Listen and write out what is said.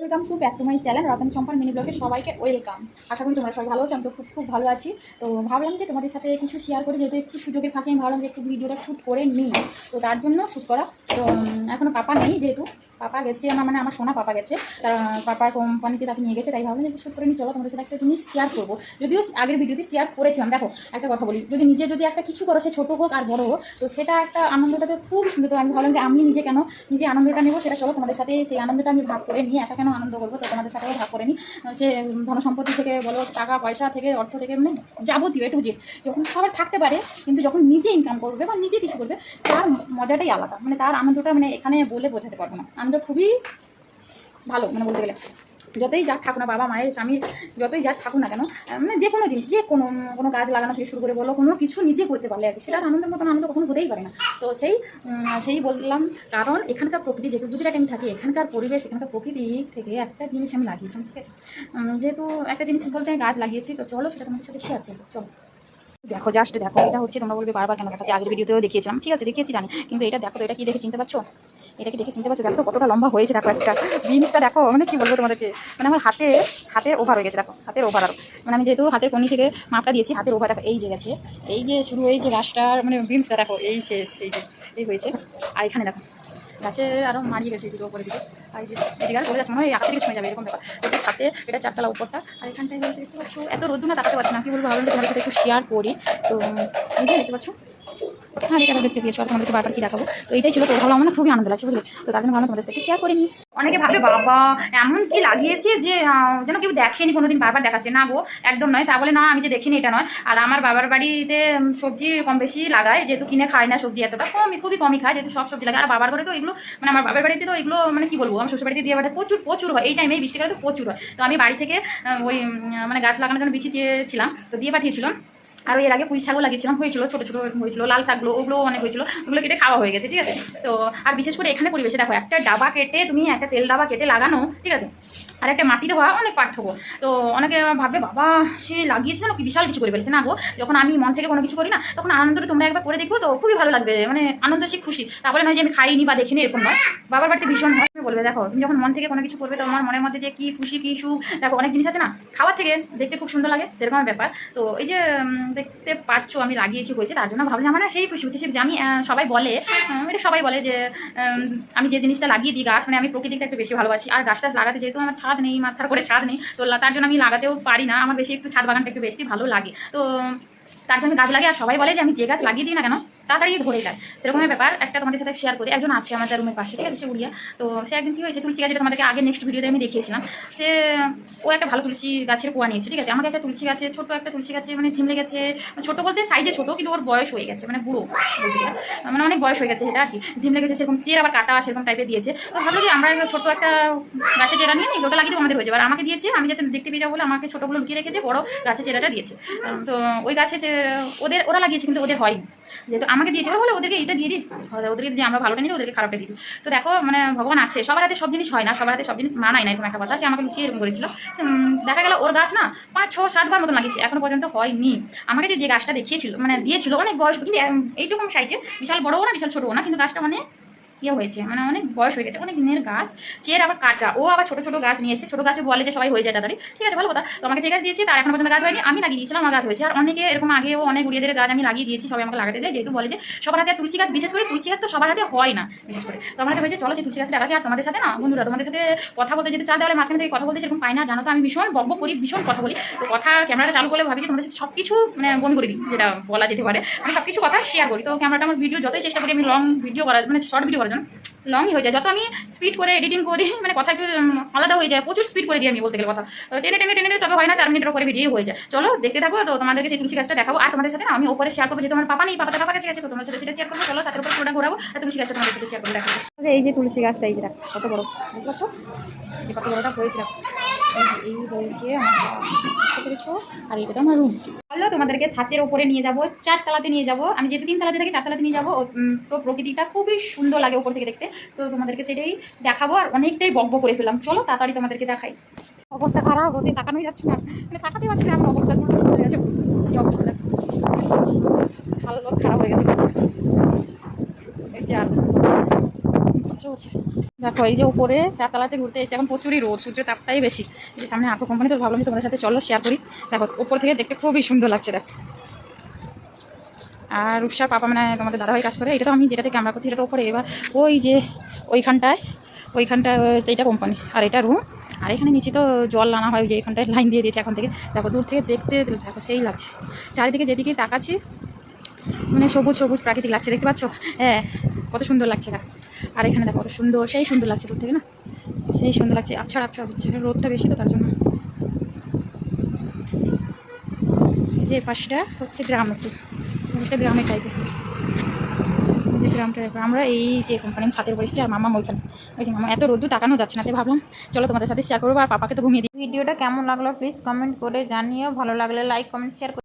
Welcome to back to my channel Ratan Sampann mini ব্লগে সবাইকে welcome আশা করি তোমরা সবাই ভালো আছো, আমি তো খুব খুব ভালো আছি। তো ভাবলাম যে তোমাদের সাথে কিছু শেয়ার করে, যেহেতু একটু সুযোগের ফাঁকে আমি ভাবলাম যে একটু ভিডিওটা শ্যুট করে নিই। তো তার জন্য শ্যুট করা তো উম, এখনও পাপা নেই যেহেতু। পাপা গেছে আমার মানে আমার সোনা পাপা গেছে। তার পাপার কোম্পানিতে তাকে নিয়ে গেছে তাই ভাবলাম যে শ্যুট করে নিই চলো তোমাদের সাথে একটা জিনিস শেয়ার করব। যদিও আগের ভিডিওতে শেয়ার করেছিলাম দেখো একটা কথা বলি যদি নিজে যদি একটা কিছু করো সে ছোটো হোক আর বড় হোক তো সেটা একটা আনন্দটা তো খুব সুন্দর তো আমি ভাবলাম যে আমি নিজে কেন নিজে আনন্দটা নেব সেটা চলো তোমাদের সাথে সেই আনন্দটা আমি ভাগ করে নিই একা কেন আনন্দ করব তো তোমাদের সাথেও ভাগ করে নিই। সে ধন সম্পত্তি থেকে বলো টাকা পয়সা থেকে অর্থ থেকে মানে যাবতীয় এটু জেড যখন সবার থাকতে পারে কিন্তু যখন নিজে ইনকাম করবে বা নিজে কিছু করবে তার মজাটাই আলাদা মানে তার আনন্দটা মানে এখানে বলে বোঝাতে পারব না। আনন্দ খুবই ভালো মানে বলতে গেলে। যতই যাক থাকুক না বাবা, মায়ের স্বামী যতই যাক থাকুক না কেন মানে যে কোনো জিনিস, যে কোনো কোনো গাছ লাগানো থেকে শুরু করে বলো, কোনো কিছু নিজে করতে পারলে আর কি। সেটা আনন্দের মতন আনন্দ কখনো হতেই পারে না। তো সেই সেই বললাম, কারণ এখানকার প্রকৃতি, যেহেতু গুজরাটে আমি থাকি, এখানকার পরিবেশ, এখানকার প্রকৃতি থেকে একটা জিনিস আমি লাগিয়েছিলাম, ঠিক আছে? যেহেতু একটা জিনিস বলতে গাছ লাগিয়েছি, তো চলো সেটা তোমাদের সাথে শেয়ার করব চলো। দেখো জাস্ট দেখো, এটা হচ্ছে তোমরা বলবে বারবার কেন দেখাচ্ছি, আগের ভিডিওতেও দেখিয়েছিলাম, ঠিক আছে, দেখিয়েছি, জানি। কিন্তু এটা দেখো তো, এটা কি দেখে চিনতে পারছ? এটা কি দেখে চিনতে পারছ? দেখো কতটা লম্বা হয়েছে, দেখো একটা বিনসটা দেখো মানে কি বলব তোমাদেরকে? মানে আমার হাতে হাতে ওভার হয়ে গেছে, দেখো, হাতের ওভার আর। মানে আমি যেহেতু হাতের কনি থেকে মাপটা দিয়েছি, হাতের ওভার দেখো, এই যে গেছে। এই যে শুরু হয়েছে গাছটার মানে বিনসটা দেখো, এই শেষ, এই যে, এই হয়েছে। আর এখানে দেখো গাছে আরও মারিয়ে গেছে এদিকে উপরে দিকে। আর এদিকে আর পড়ে যাচ্ছে, মনে হাত থেকে ছুঁয়ে যাবে, এরকম ব্যাপার। এটা হাতে এটা চারতলা উপরটা, আর এখানটায় হয়েছে দেখতে এত রোদ্দু না, তাকাতে পারছি না। কি বলব ভাবলাম তোমাদের সাথে একটু শেয়ার করি। তো এই যে দেখতে পাচ্ছ এটা দেখতে আর তোমাদেরকে বারবার কি দেখাবো? তো এটাই ছিল, তো ভালো আমার খুবই আনন্দ লাগছে, বুঝলে? তো তার জন্য তোমাদের সাথে শেয়ার অনেকে ভাবে, বাবা, এমন কি লাগিয়েছে যে যেন কেউ দেখেনি, কোনোদিন বারবার দেখাচ্ছে। না গো, একদম নয়। তা বলে না, আমি যে দেখিনি, এটা নয়। আর আমার বাবার বাড়িতে সবজি কম বেশি লাগায়, যেহেতু কিনে খায় না সবজি এতটা কমই, খুবই কমই খায়, যেহেতু সব সবজি লাগায়। আর বাবার ঘরে তো এগুলো মানে আমার বাবার বাড়িতে তো এগুলো মানে কি বলব, আমার শ্বশুর বাড়িতে দিয়ে বাড়িতে প্রচুর প্রচুর হয়। এই টাইমে বৃষ্টিকালে তো প্রচুর হয়। তো আমি বাড়ি থেকে ওই মানে গাছ লাগানোর জন্য বিছি চেয়েছিলাম তো দিয়ে পাঠিয়েছিলাম। আর এর আগে পুঁই শাকও লাগিয়েছিলাম, হয়েছিল, ছোটো ছোটো হয়েছিল, লাল শাকগুলো ওগুলো অনেক হয়েছিল, ওগুলো কেটে খাওয়া হয়ে গেছে, ঠিক আছে? তো, আর বিশেষ করে এখানে পরিবেশে দেখো, একটা ডাবা কেটে তুমি একটা তেল ডাবা কেটে লাগানো, ঠিক আছে? আর একটা মাটিতে হওয়া অনেক পার্থক্য। তো অনেকে ভাববে, বাবা, সে লাগিয়েছে না কি বিশাল কিছু করে ফেলেছে, না গো? যখন আমি মন থেকে কোনো কিছু করি না, তখন আনন্দটা তোমরা একবার করে দেখব, তো খুবই ভালো লাগবে মানে আনন্দ সে খুশি। তারপরে নয় যে আমি খাইনি বা দেখিনি, এরকম নয়। বাবার বাড়িতে ভীষণ হয়। বলবে দেখো। তুমি যখন মন থেকে কোনো কিছু করবে তোমার মনের মধ্যে যে কি খুশি, কি সুখ, দেখো, অনেক জিনিস আছে না? খাওয়ার থেকে দেখতে খুব সুন্দর লাগে, সেরকম ব্যাপার। তো এই যে দেখতে পাচ্ছ, আমি লাগিয়েছি হয়েছে তার জন্য ভাবলাম, আমার না সেই খুশি হচ্ছে যে আমি সবাই বলে এটা সবাই বলে যে আমি যে জিনিসটা লাগিয়ে দিই গাছ মানে আমি প্রকৃতিটা একটু বেশি ভালোবাসি। আর গাছটা লাগাতে যেহেতু আমার ছাদ নেই, মাথার করে ছাদ নেই, তো তার জন্য আমি লাগাতেও পারি না। আমার বেশি একটু ছাদ বাগানটা একটু বেশি ভালো লাগে। তো তার জন্য গাছ লাগে আর সবাই বলে যে, আমি যে গাছ লাগিয়ে দিই না কেন তাড়াতাড়ি ধরে যায়। সেরকমের ব্যাপার। একটা তোমাদের সাথে শেয়ার করি। একজন আছে আমাদের রুমের পাশে, ঠিক আছে? সে উড়িয়া। তো সে একদিন কি হয়েছে, তুলসী গাছ যেটা তোমাদেরকে আগে নেক্সট ভিডিওতে আমি দেখিয়েছিলাম। সে, ও একটা ভালো তুলসী গাছের পোয়া নিয়েছে, ঠিক আছে? আমাকে একটা তুলসী গাছে ছোট একটা তুলসী গাছে মানে ঝিমলে গেছে। মানে ছোট বলতে সাইজে ছোট, কিন্তু ওর বয়স হয়ে গেছে মানে বুড়ো মানে অনেক বয়স হয়ে গেছে সেটা আর কি। ঝিমলে গেছে, সেরকম চের আবার কাটা সেরকম টাইপের দিয়েছে। তো ভাবলো যে আমরা ছোট একটা গাছে চেরা নিয়ে নিই, ওটা লাগিয়ে আমাদের হয়ে যাবে। আর আমাকে দিয়েছে, আমি যাতে দেখতে পেয়ে যাব বলে আমাকে ছোটোগুলো লুকিয়ে রেখেছে, বড় গাছে চেরাটা দিয়েছে। তো ওই গাছে ওদের, ওরা লাগিয়েছে, কিন্তু ওদের হয়নি। যেহেতু আমাকে দিয়েছে বলে ওদেরকে এটা দিয়ে দিই ওদেরকে দিয়ে আমরা ভালোটা নিই, ওদেরকে খারাপটা দিই। তো দেখো মানে ভগবান আছে, সবার হাতে সব জিনিস হয় না, সবার হাতে সব জিনিস মানায় না, এরকম একটা কথা। সে আমাকে লুকিয়ে এরকম করেছিল। দেখা গেল ওর গাছ না পাঁচ, ছ সাতবার মতো লাগিয়েছে, এখনও পর্যন্ত হয়নি। আমাকে যে গাছটা দেখিয়েছিল মানে দিয়েছিল, অনেক বয়স, কিন্তু এইটুকু সাইজে বিশাল বড়ও না, বিশাল ছোটও না, কিন্তু গাছটা মানে ইয়ে হয়েছে মানে অনেক বয়স হয়ে গেছে, অনেক দিনের গাছ। চের আবার কাটা, ও আবার ছোট ছোট গাছ নিয়ে এসেছে, ছোট গাছে বলে যে সবাই হয়ে যায় তাড়াতাড়ি। ঠিক আছে, ভালো কথা। তো আমাকে যে গাছ দিয়েছে, তার এখন পর্যন্ত গাছ হয়নি, আমি লাগিয়ে দিয়েছিলাম, আমার গাছ হয়েছে। আর অনেকে এরকম আগেও অনেক উড়িয়েদের গাছ আমি লাগিয়ে দিয়েছি, সবাই আমাকে লাগাতে দেয়, যেহেতু বলে যে সবার হাতে তুলসী গাছ, বিশেষ করে তুলসী গাছ তো সবার হাতে হয় না, বিশেষ করে। তো আমার হাতে হয়েছে, চলো সেই তুলসী গাছটা লাগাচ্ছি আর তোমাদের সাথে না, বন্ধুরা, তোমাদের সাথে কথা বলতে যেহেতু চার দেওয়ালে মাঝখানে থেকে কথা বলতে সেরকম পাই না, জানো তো, আমি ভীষণ বকবক করি, ভীষণ কথা বলি। তো কথা ক্যামেরাটা চালু করলে ভাবি যে তোমাদের সাথে সব কিছু মানে বন্ধ করে দিই, যেটা বলা যেতে পারে। আমি সব কিছু কথা শেয়ার করি। তো ক্যামেরাটা আমার ভিডিও যতই চেষ্টা করি আমি লং ভিডিও করার মানে শর্ট ভিডিও করার জন্য। লংই হয়ে যায়। যত আমি স্পিড করে এডিটিং করি মানে কথা একটু আলাদা হয়ে যায়, প্রচুর স্পিড করে দিই আমি বলতে গেলে কথা। টেনে টেনে টেনে তবে হয় না, চার মিনিটের করে ভিডিও হয়ে যায়। চলো, দেখতে থাকো, তো তোমাদেরকে সেই তুলসী গাছটা দেখাবো। আর তোমাদের সাথে না, আমি ওপরে শেয়ার করব যে তোমার পাপা নেই, পাপাটা পাপা কাছে গেছে, তো তোমার সাথে সেটা শেয়ার করব। চলো তাদের উপর পুরোটা ঘোরাবো, আর তুলসী গাছটা তোমাদের সাথে শেয়ার করে এই যে তুলসী গাছটা, এই যে কত বড় বুঝতে পারছ কত বড়টা হয়েছে দেখো এই হয়েছে বুঝতে তোমাদেরকে ছাদের উপরে নিয়ে যাব চারতলাতে নিয়ে যাব। আমি যেহেতু তিন তালাতে থাকি চারতলাতে নিয়ে যাব পুরো প্রকৃতিটা খুবই সুন্দর লাগে উপর থেকে দেখতে। তো তোমাদেরকে সেটাই দেখাবো আর অনেকটাই বকব করে ফেললাম। চলো তাড়াতাড়ি তোমাদেরকে দেখাই। অবস্থা খারাপ হতে তাকানোই যাচ্ছে না। মানে তাকাতে পারছি না, আমার অবস্থা হয়ে গেছে। কি অবস্থা হালত খারাপ হয়ে গেছে। এই যে আর হচ্ছে। দেখো, এই যে উপরে চারতলাতে ঘুরতে এসে এখন প্রচুরই রোদ, সূর্যের তাপটাই বেশি। যে সামনে আতো কোম্পানি তো ভাবলাম তোমাদের সাথে চলো শেয়ার করি। দেখো, উপর থেকে দেখতে খুবই সুন্দর লাগছে, দেখো। আর রূপসার পাপা মানে তোমাদের দাদাভাই কাজ করে, এটা তো আমি যেটাতে ক্যামেরা করছি এটা তো উপরে। এবার ওই যে ওইখানটায় ওইখানটায় এইটা কোম্পানি আর এটা রুম আর এখানে নিচে তো জল আনা হয় যে এখানটায় লাইন দিয়ে দিয়েছে এখন থেকে। দেখো, দূর থেকে দেখতে, দেখো, সেই লাগছে। চারিদিকে যেদিকে তাকাচ্ছি মানে সবুজ সবুজ প্রাকৃতিক লাগছে, দেখতে পাচ্ছ? হ্যাঁ কত সুন্দর লাগছে না আর এখানে দেখো কত সুন্দর, সেই সুন্দর লাগছে দূর থেকে না? সেই সুন্দর লাগছে। আচ্ছা আচ্ছা হচ্ছে। রোদটা বেশি তো তার জন্য। এই যে পাশটা হচ্ছে গ্রাম একটু। গ্রামের টাইপের যে গ্রামটা টাইপের আমরা এই যে কোম্পানির ছাতের উপর এসেছি, আর মামা ওইখানে। ওই যে মামা, এত রোদ্দু তাকানো যাচ্ছে না। তাই ভাবলাম, চলো তোমাদের সাথে শেয়ার করব, আর পাপাকে তো ঘুমিয়ে দিই। ভিডিওটা কেমন লাগল প্লিজ কমেন্ট করে জানিও। ভালো লাগলে লাইক কমেন্ট শেয়ার